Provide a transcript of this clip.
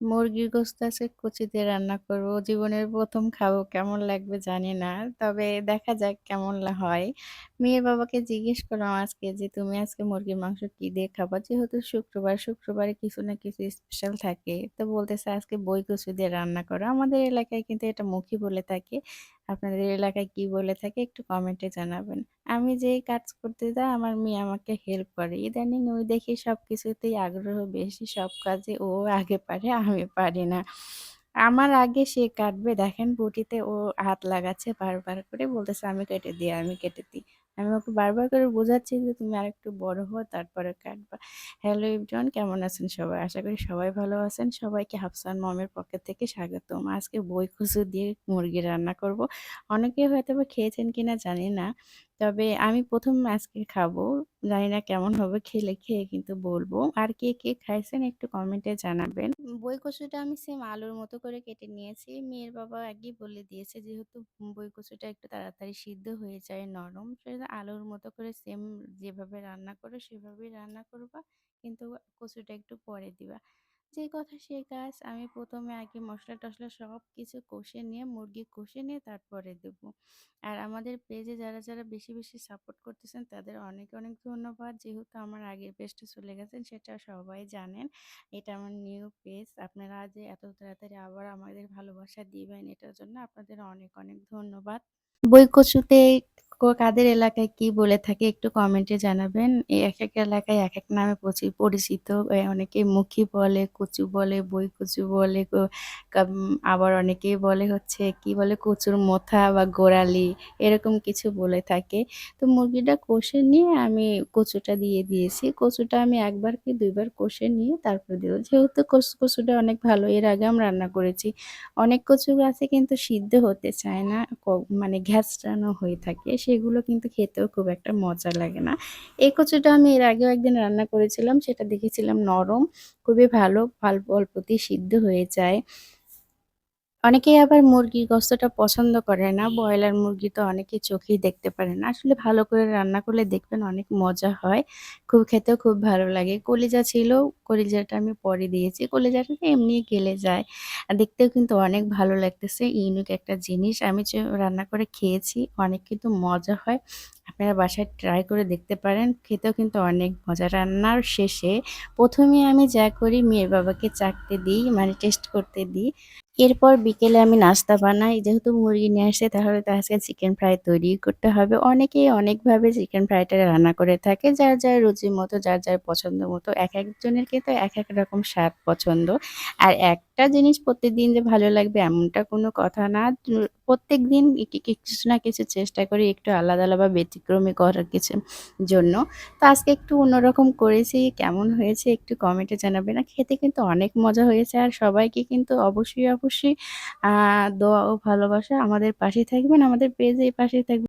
মুরগির গোস্ত আজকে কচি দিয়ে রান্না করব। জীবনের প্রথম খাব কেমন লাগবে জানি না। তবে দেখা যাক কেমন হয়। মেয়ের বাবাকে জিজ্ঞেস করলাম আজকে যে, "তুমি আজকে মুরগির মাংস কি দিয়ে খাবা?" যেহেতু শুক্রবার, শুক্রবারে কিছু না কিছু স্পেশাল থাকে। তো বলতেছে, "আজকে বই কচু দিয়ে রান্না করো।" আমাদের এলাকায় কিন্তু এটা মুখী বলে থাকে। আপনাদের এলাকায় কি বলে থাকে একটু কমেন্টে জানাবেন। আমি যে কাজ করতে যাই আমার মেয়ে আমাকে হেল্প করে। ইদানিং ওই দেখি সব কিছুতেই আগ্রহ বেশি। সব কাজে ও আগে পারে, আমি পারি না। আমার আগে সে কাটবে দেখেন বটিতে ও হাত লাগাচ্ছে বারবার করে বলতেছে, "আমি কেটে দিই, আমি কেটে দিই।" আমি ওকে বারবার করে বোঝাচ্ছি যে, "তুমি আরেকটু বড় হও তারপরে কাটবা।" হ্যালো ইভজন কেমন আছেন সবাই? আশা করি সবাই ভালো আছেন। সবাইকে হাফসান মমের পক্ষ থেকে স্বাগতম। আজকে বই কচু দিয়ে মুরগি রান্না করব। অনেকে হয়তো বা খেয়েছেন কিনা জানি না। তবে আমি ১ম আজকে খাব। জানি না কেমন হবে খেলে খেয়ে কিন্তু বলব। আর কে, কে খাইছেন একটু কমেন্টে জানাবেন। বই কচুটা আমি সেম আলুর মতো করে কেটে নিয়েছি। মেয়ের বাবা আগেই বলে দিয়েছে যেহেতু বই কচুটা একটু তাড়াতাড়ি সিদ্ধ হয়ে যায় নরম। সেটা আলুর মতো করে সেম যেভাবে রান্না করো সেভাবেই রান্না করবা। কিন্তু কচুটা একটু পরে দিবা। যে কথা সেই কাজ। আমি প্রথমে আগে মসলা-টসলা সব কিছু কষে নিয়ে মুরগি কষে নিয়ে তারপরে দেব। আর আমাদের পেজে যারা, যারা বেশি, বেশি সাপোর্ট করতেছেন তাদের অনেক, অনেক ধন্যবাদ। যেহেতু আমার আগের পেজটা চলে গেছেন সেটা সবাই জানেন। এটা আমার নিউ পেজ। আপনারা যে এত তাড়াতাড়ি আবার আমাদের ভালোবাসা দিবেন এটার জন্য আপনাদের অনেক, অনেক ধন্যবাদ। বই কচুতে কাদের এলাকায় কি বলে থাকে একটু কমেন্টে জানাবেন। এই এক এক এলাকায় এক এক নামে পচি পরিচিত। অনেকে মুখী বলে, কচু বলে, বই কচু বলে, আবার অনেকেই বলে হচ্ছে কি বলে কচুর মোথা বা গোড়ালি এরকম কিছু বলে থাকে। তো মুরগিটা কষে নিয়ে আমি কচুটা দিয়ে দিয়েছি। কচুটা আমি ১ বার কি ২ বার কষে নিয়ে তারপর দিব। যেহেতু কচু কচুটা অনেক ভালো এর আগে আমি রান্না করেছি। অনেক কচু গাছে কিন্তু সিদ্ধ হতে চায় না। মানে ঘ্যাঁচড়ানো হয়ে থাকে। সেগুলো কিন্তু খেতেও খুব একটা মজা লাগে না। এই কচুটা আমি এর আগেও একদিন রান্না করেছিলাম। সেটা দেখেছিলাম নরম, খুবই ভালো, অল্প অল্পতেই সিদ্ধ হয়ে যায়। অনেকেই আবার মুরগির গস্তটা পছন্দ করে না। ব্রয়লার মুরগি তো অনেকে চোখেই দেখতে পারে না। আসলে ভালো করে রান্না করলে দেখবেন অনেক মজা হয়। খুব খেতেও খুব ভালো লাগে। কলিজা ছিল, কলিজাটা আমি পরে দিয়েছি। কলিজাটা এমনি গেলে যায়। আর দেখতেও কিন্তু অনেক ভালো লাগতেছে। ইউনিক একটা জিনিস। আমি যে রান্না করে খেয়েছি, অনেক কিন্তু মজা হয়। আপনারা বাসায় ট্রাই করে দেখতে পারেন। খেতেও কিন্তু অনেক মজা। রান্নার শেষে প্রথমে আমি যা করি মেয়ের বাবাকে চাখতে দিই, মানে টেস্ট করতে দিই। এরপর বিকেলে আমি নাস্তা বানাই। যেহেতু মুরগি নিয়ে আসে তাহলে তো আজকে চিকেন ফ্রাই তৈরি করতে হবে। অনেকেই অনেকভাবে চিকেন ফ্রাইটা রান্না করে থাকে। যার, যার রুচি মতো, যার, যার পছন্দ মতো। একেকজনের কিন্তু এক এক রকম স্বাদ পছন্দ। আর একটা জিনিস প্রত্যেকদিন যে ভালো লাগবে এমনটা কোনো কথা না। উ প্রত্যেকদিন ই কিছু না কিছু চেষ্টা করি একটু আলাদা, আলাদা ব্যতিক্রমী করার কিছু জন্য। তো আজকে একটু অন্যরকম করেছি। কেমন হয়েছে একটু কমেন্টে জানাবে না খেতে কিন্তু অনেক মজা হয়েছে। আর সবাইকে কিন্তু অবশ্যই, অবশ্যই দোয়া ও ভালোবাসা আমাদের পাশে থাকবেন। আমাদের পেজে পাশে থাকবেন।